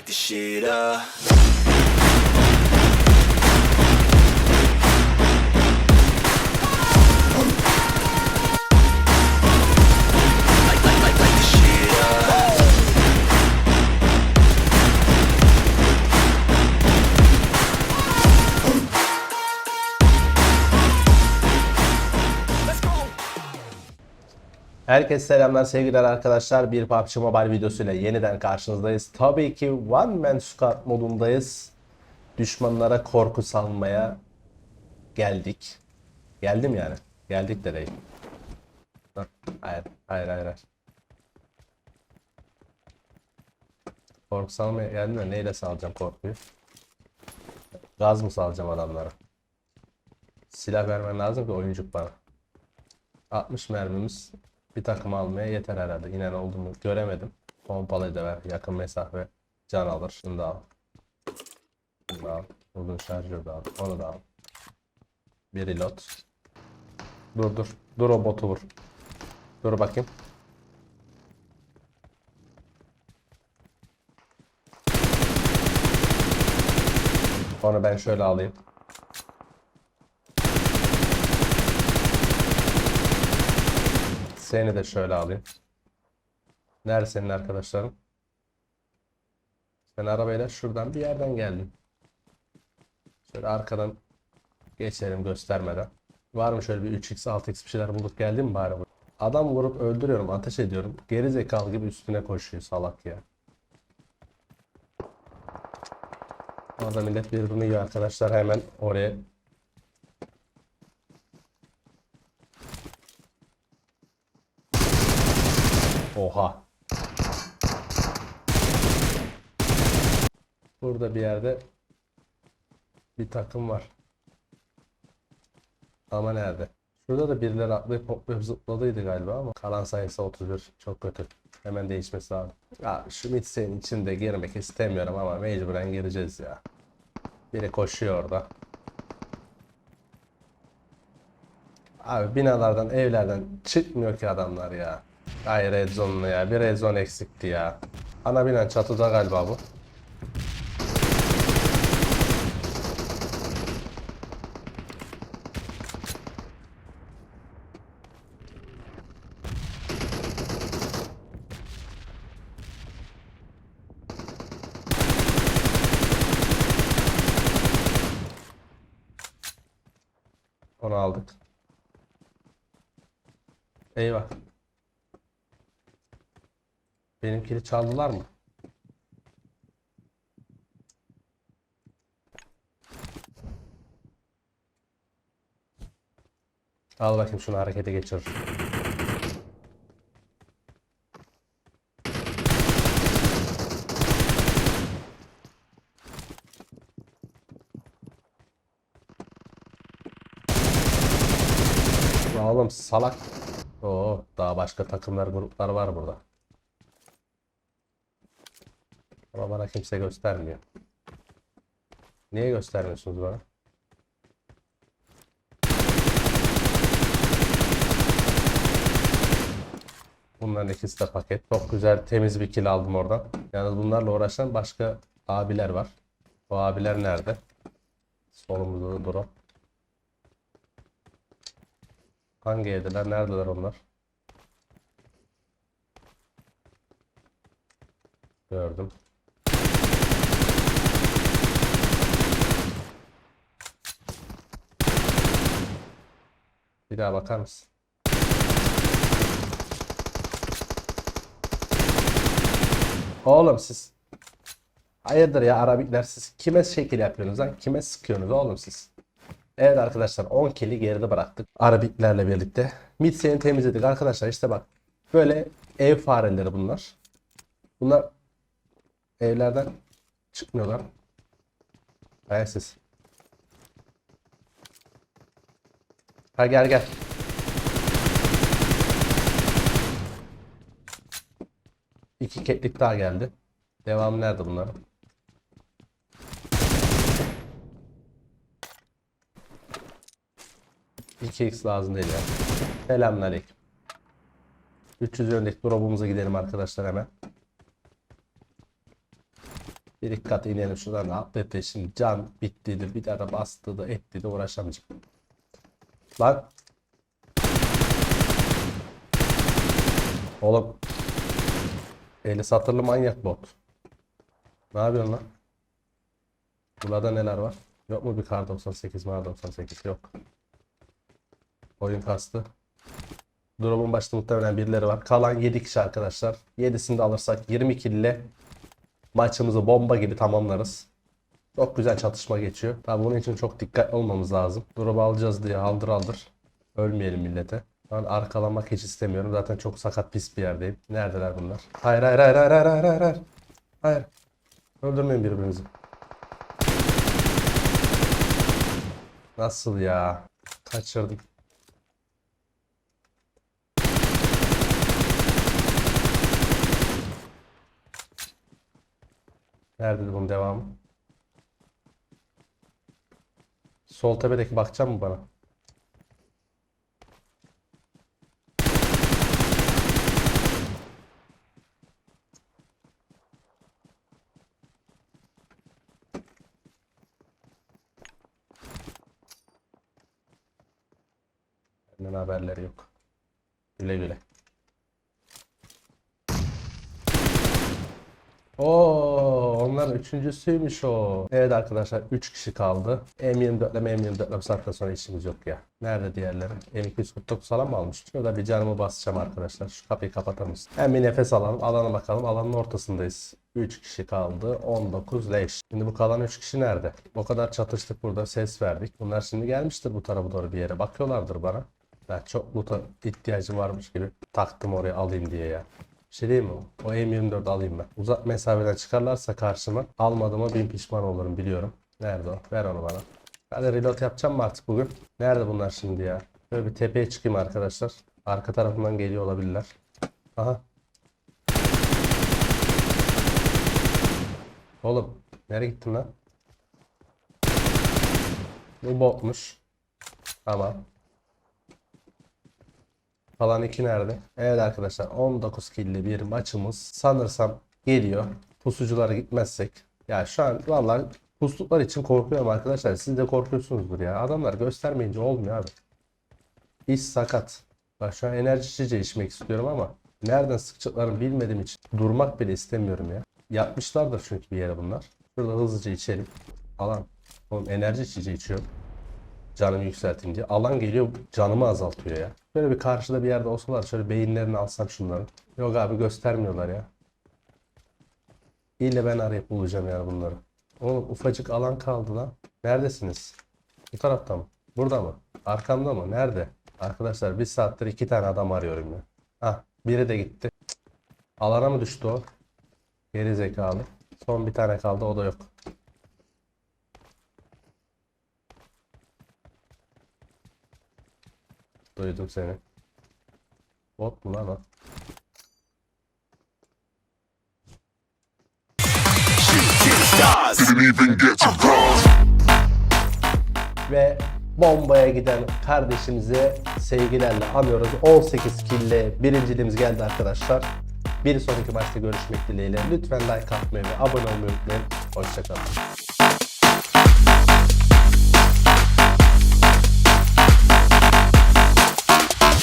light the shit up. Herkese selamlar sevgiler arkadaşlar. Bir PUBG Mobile videosuyla yeniden karşınızdayız. Tabii ki One Man Squad modundayız. Düşmanlara korku salmaya geldik. Geldim yani. Geldik de değil. Hayır, hayır, hayır. hayır. Korku salmaya geldim de neyle salacağım korkuyu? Gaz mı salacağım adamlara? Silah vermen lazım ki oyuncuk bana. 60 mermimiz bir takım almaya yeter herhalde. İnen oldu mu göremedim. Pompalıyı da ver. Yakın mesafe can alır. Şunu da al. Şunu da al. Uzun şarjör da al. Onu da al. Bir reload. Dur dur. Dur o botu vur. Dur bakayım. Onu ben şöyle alayım. Seni de şöyle alayım. Nerede senin arkadaşların? Sen arabayla şuradan bir yerden geldin. Şöyle arkadan geçelim göstermeden. Var mı şöyle bir 3x 6x bir şeyler bulduk geldi mi bari? Adam vurup öldürüyorum ateş ediyorum. Geri zekalı gibi üstüne koşuyor salak ya. Orada millet birbirini yiyor arkadaşlar hemen oraya Oha. Burada bir yerde bir takım var. Ama nerede? Şurada da birileri atlayıp hoplayıp zıpladıydı galiba ama kalan sayısı 31. Çok kötü. Hemen değişmesi lazım. Ya şu mitsenin içinde girmek istemiyorum ama mecburen gireceğiz ya. Biri koşuyor orada. Abi binalardan, evlerden çıkmıyor ki adamlar ya. Ay red ya. Bir red eksikti ya. Ana bina çatıda galiba bu. Onu aldık. Eyvah. Benimkini çaldılar mı? Al bakayım şunu harekete geçir. Ya oğlum salak. Oo, daha başka takımlar, gruplar var burada. Ama bana kimse göstermiyor. Niye göstermiyorsunuz bana? Bunların ikisi de paket. Çok güzel temiz bir kill aldım oradan. Yalnız bunlarla uğraşan başka abiler var. O abiler nerede? Solumuzda da drop. Hangi evdeler? Neredeler onlar? Gördüm. Bir daha bakar mısın? Oğlum siz Hayırdır ya Arabikler siz kime şekil yapıyorsunuz lan? Kime sıkıyorsunuz oğlum siz? Evet arkadaşlar 10 kili geride bıraktık Arabiklerle birlikte. Midse'ni temizledik arkadaşlar işte bak. Böyle ev fareleri bunlar. Bunlar evlerden çıkmıyorlar. Hayalsiz. Ha gel gel. İki keklik daha geldi. Devamı nerede bunların? İki x lazım değil ya. Selamünaleyküm. 300 yönlük drop'umuza gidelim arkadaşlar hemen. Bir iki kat inelim şuradan atlet şimdi can bittiydi bir tane bastı da etti de uğraşamayacağım. Lan. Oğlum. Eli satırlı manyak bot. Ne yapıyorsun lan? Burada neler var? Yok mu bir kar 98 mar 98 yok. Oyun kastı. Drop'un başta muhtemelen birileri var. Kalan 7 kişi arkadaşlar. 7'sini de alırsak 20 kill ile maçımızı bomba gibi tamamlarız. Çok güzel çatışma geçiyor. Tabii bunun için çok dikkatli olmamız lazım. Drop'u alacağız diye aldır aldır. Ölmeyelim millete. Ben arkalamak hiç istemiyorum. Zaten çok sakat pis bir yerdeyim. Neredeler bunlar? Hayır hayır hayır hayır hayır hayır hayır. Hayır. Öldürmeyin birbirinizi. Nasıl ya? Kaçırdım. Nerede bunun devamı? Sol tepedeki bakacak mı bana? Benden haberleri yok. Güle güle. Oo, onların üçüncüsüymüş o. Evet arkadaşlar 3 kişi kaldı. M24 ile M24 ile bu saatten sonra işimiz yok ya. Nerede diğerleri? M249 falan mı almış? Şurada bir canımı basacağım arkadaşlar. Şu kapıyı kapatır mısın? Hem bir nefes alalım. Alana bakalım. Alanın ortasındayız. 3 kişi kaldı. 19 leş. Şimdi bu kalan 3 kişi nerede? O kadar çatıştık burada. Ses verdik. Bunlar şimdi gelmiştir bu tarafa doğru bir yere. Bakıyorlardır bana. Ben çok loot'a ihtiyacım varmış gibi taktım oraya alayım diye ya. Bir şey değil mi? O M24 alayım ben. Uzak mesafeden çıkarlarsa karşıma almadığıma bin pişman olurum biliyorum. Nerede o? Ver onu bana. Hadi reload yapacağım mı artık bugün? Nerede bunlar şimdi ya? Böyle bir tepeye çıkayım arkadaşlar. Arka tarafından geliyor olabilirler. Aha. Oğlum nereye gittin lan? Bu botmuş. Tamam. Kalan iki nerede? Evet arkadaşlar 19 killi bir maçımız sanırsam geliyor. Pusuculara gitmezsek. Ya şu an vallahi pusluklar için korkuyorum arkadaşlar. Siz de korkuyorsunuzdur ya. Adamlar göstermeyince olmuyor abi. İş sakat. Bak şu an enerji içeceği içmek istiyorum ama nereden sıkacaklarını bilmediğim için durmak bile istemiyorum ya. Yapmışlardır çünkü bir yere bunlar. Şurada hızlıca içelim. Alan. Oğlum enerji içeceği içiyorum canımı yükselteyim diye. Alan geliyor canımı azaltıyor ya. Böyle bir karşıda bir yerde olsalar şöyle beyinlerini alsam şunların. Yok abi göstermiyorlar ya. İlle ben arayıp bulacağım yani bunları. Oğlum ufacık alan kaldı lan. Neredesiniz? Bu tarafta mı? Burada mı? Arkamda mı? Nerede? Arkadaşlar bir saattir iki tane adam arıyorum ya. Hah biri de gitti. Alana mı düştü o? Geri zekalı. Son bir tane kaldı o da yok. Duydum seni. Bot mu lan o? Ve bombaya giden kardeşimizi sevgilerle anıyoruz. 18 kille birinciliğimiz geldi arkadaşlar. Bir sonraki maçta görüşmek dileğiyle. Lütfen like atmayı ve abone olmayı unutmayın. Hoşçakalın.